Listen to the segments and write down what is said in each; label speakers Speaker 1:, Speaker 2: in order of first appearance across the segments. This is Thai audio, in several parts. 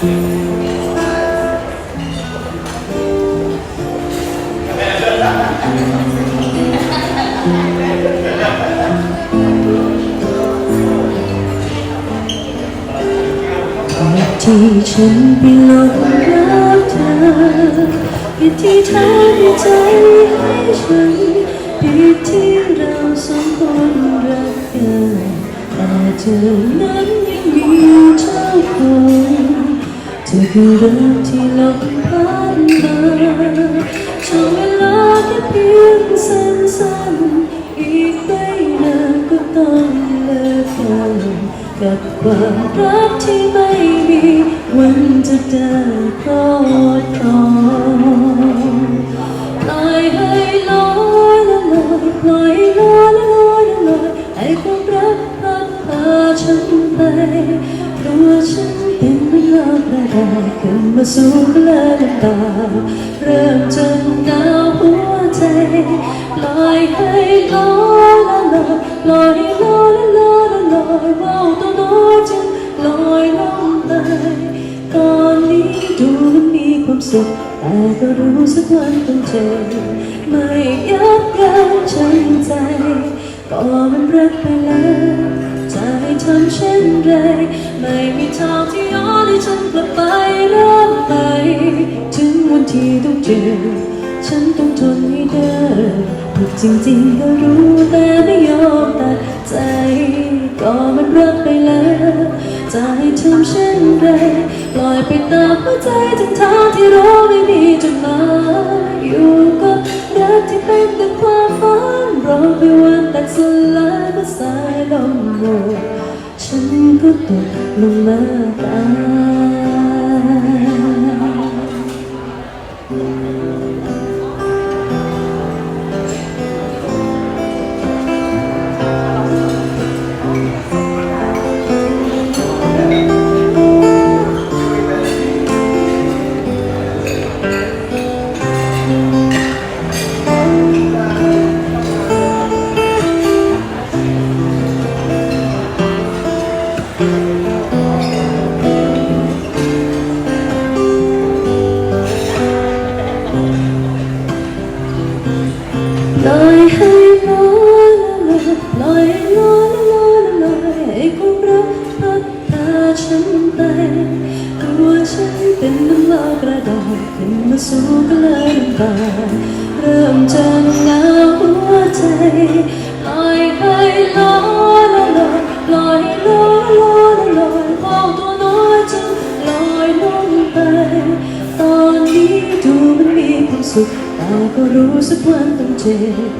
Speaker 1: ที่ฉันไปหลงรักเธอผิดที่เธอมีใจให้ฉันผิดที่เราสองคนรักกันแต่เธอ เธอคือรักที่หลงผ่านมาช่วงเวลาแค่เพียงสั้นๆอีกไม่นานก็ต้องเลิกกันกับความรักที่ไม่มีวันจะได้ครอบครอปล่อยให้ลอยละลอยปล่อยลอยละลอยละลอยให้ความรักพัดพาฉันไปเพราะว่าฉัน กระดาษขึ้นมาสู่กระน้ำตาเริ่มจนหนาวหัวใจลอยให้ลอยละลอยลอยลอยละลอยละลอยว่าวตัวน้อยจึงลอยลงไปตอนนี้ดูมันมีความสุขแต่ก็รู้สักวันต้องเจอไม่ยับยั้งชั่งใจก็มันรักไปแล้วจะให้ทำเช่นไร ไม่มีทางที่ย้อนให้ฉันกลับไปเริ่มใหม่ถึงวันที่ต้องเจอ ฉันต้องทนให้ได้ผิดจริงๆก็รู้แต่ไม่ยอมตัดใจ ก็มันรักไปแล้วจะให้ทำเช่นไรปล่อยไปตามหัวใจทั้งทางที่รู้ไม่มีจุดหมายอยู่กับรักที่เป็นแต่ความฝันรอไปวันแตกสลายเมื่อสายลมโบก ฉันก็ตกลงมาตาย ลอยให้ลอยละลอยลอยลอยละลอยละลอยให้ความรักพัดพาฉันไปกลัวฉันเป็นน้ำลายกระดาษขึ้นมาสู่กลางตาเริ่มจาว สุขแต่ก็รู้สักวันต้องเจ็บ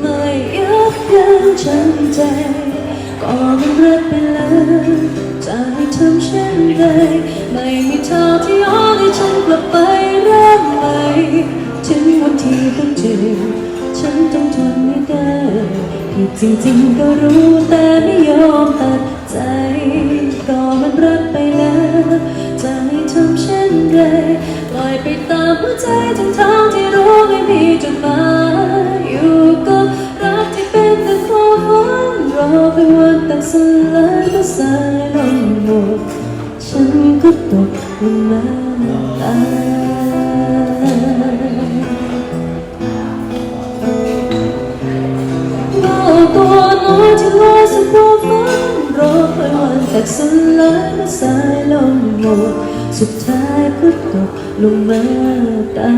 Speaker 1: ไม่ยับยั้งชั่งใจ ก็มันรักไปแล้วจะให้ทำเช่นไรไม่มีทางที่ย้อนให้ฉันกลับไปเริ่มใหม่ถึงวันที่ต้องเจ็บฉันต้องทนไม่ได้ผิดจริงๆก็รู้แต่ไม่ยอมตัดใจก็มันรักไปแล้วจะให้ทำเช่นไรปล่อยไปตามหัวใจทั้งทางที่รู้ไม่มีจุดหมายอยู่กับรักที่เป็นแต่ความฝันรอไปวันแตกสลายก็สายลงหมดฉันก็ตกลงมาตายเบาตัวน้อยที่ลอยสักความฝันรอไปวันแตกสลายก็สายลงหมดสุดท้าย gusto lumata.